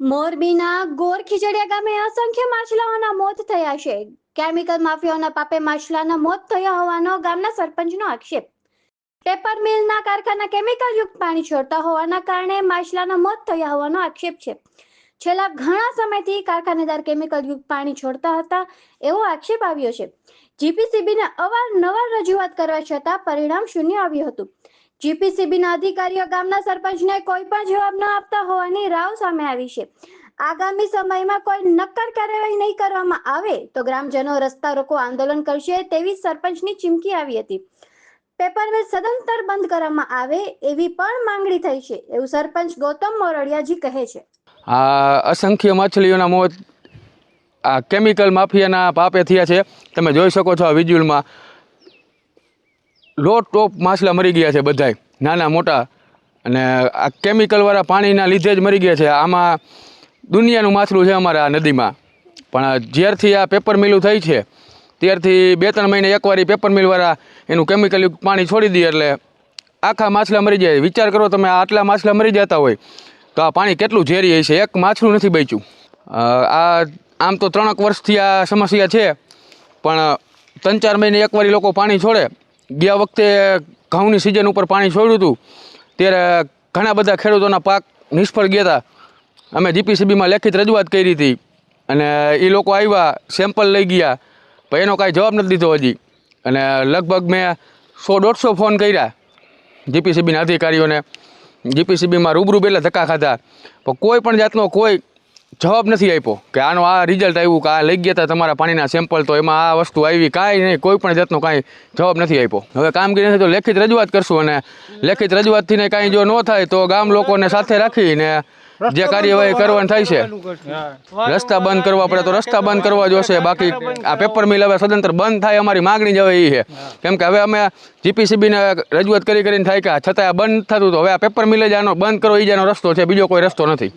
મોરબીના ગોર ખીજડીયા ગામે અસંખ્ય માછલાઓના મોત થયા છે. કેમિકલ માફિયાઓના પાપે માછલાના મોત થયા હોવાનો ગામના સરપંચનો આક્ષેપ. પેપર મિલના કારખાના કેમિકલ યુક્ત પાણી છોડતા હોવાના કારણે માછલાના મોત થયા હોવાનો આક્ષેપ છે. છેલ્લા ઘણા સમયથી કારખાનેદાર કેમિકલ યુક્ત પાણી છોડતા હતા એવો આક્ષેપ આવ્યો છે. જીપીસીબીને અવારનવાર રજૂઆત કરવા છતાં પરિણામ શૂન્ય આવ્યું હતું. જીપીસીબીના અધિકારીઓ ગામના સરપંચને કોઈ પણ જવાબ ન આપતા હોવાની રાવ સામે આવી છે. આગામી સમયમાં કોઈ નક્કર કાર્યવાહી નહીં કરવામાં આવે તો ગ્રામજનો રસ્તા રોકો આંદોલન કરશે તેવી સરપંચની ચીમકી આવી હતી. પેપર મિલ સદંતર બંધ કરવામાં આવે એવી પણ માંગણી થઈ છે એવું સરપંચ ગૌતમ મોરડિયાજી કહે છે. આ અસંખ્ય માછલીઓના મોત આ કેમિકલ માફિયાના પાપે થયા છે. તમે જોઈ શકો છો આ વિઝ્યુઅલમાં લો ટોપ માછલા મરી ગયા છે બધાય. નાના, મોટા. અને આ કેમિકલવાળા પાણીના લીધે જ મરી ગયા છે. આમાં દુનિયાનું માછલું છે અમારા નદીમાં. પણ જ્યારથી આ પેપર મિલું થઈ છે, ત્યારથી બે ત્રણ મહિને એકવાર પેપર મિલવાળા એનું કેમિકલ પાણી છોડી દે એટલે આખા માછલા મરી જાય. વિચાર કરો તમે આટલા માછલા મરી જતા હોય, તો આ પાણી કેટલું ઝેરી હશે? એક માછલું નથી બચ્યું. આ, આમ તો ત્રણેક વર્ષથી આ સમસ્યા છે, પણ ત્રણ ચાર મહિને એકવાર લોકો પાણી છોડે ગયા વખતે ઘઉંની સિઝન ઉપર પાણી છોડ્યું હતું, ત્યારે ઘણા બધા ખેડૂતોના પાક નિષ્ફળ ગયા હતા. અમે જીપીસીબીમાં લેખિત રજૂઆત કરી હતી અને એ લોકો આવ્યા સેમ્પલ લઈ ગયા, પણ એનો કાંઈ જવાબ નથી દીધો હજી. અને લગભગ મેં સો દોઢસો ફોન કર્યા જીપીસીબીના અધિકારીઓને. જીપીસીબીમાં રૂબરૂ પહેલાં ધક્કા ખાધા. પણ કોઈ પણ જાતનો કોઈ જવાબ નથી આપ્યો કે આનો આ રિઝલ્ટ આવ્યું કે આ લઈ ગયા હતા તમારા પાણીના સેમ્પલ તો એમાં આ વસ્તુ આવી કાંઈ નહીં કોઈ પણ જાતનો કાંઈ જવાબ નથી આપ્યો. હવે કામગીરી નથી તો લેખિત રજૂઆત કરશું અને લેખિત રજૂઆતથી ને કાંઈ જો ન થાય તો ગામ લોકોને સાથે રાખીને જે કાર્યવાહી કરવાની થાય છે. રસ્તા બંધ કરવા પડે તો રસ્તા બંધ કરવા જોશે બાકી આ પેપર મિલ હવે સદંતર બંધ થાય અમારી માગણી જ હવે એ છે. કેમ કે હવે અમે જીપીસીબીને રજૂઆત કરી કરીને થાય કે છતાં બંધ થતું તો હવે આ પેપર મિલ જ આનો બંધ કરો એ જ આનો રસ્તો છે બીજો કોઈ રસ્તો નથી.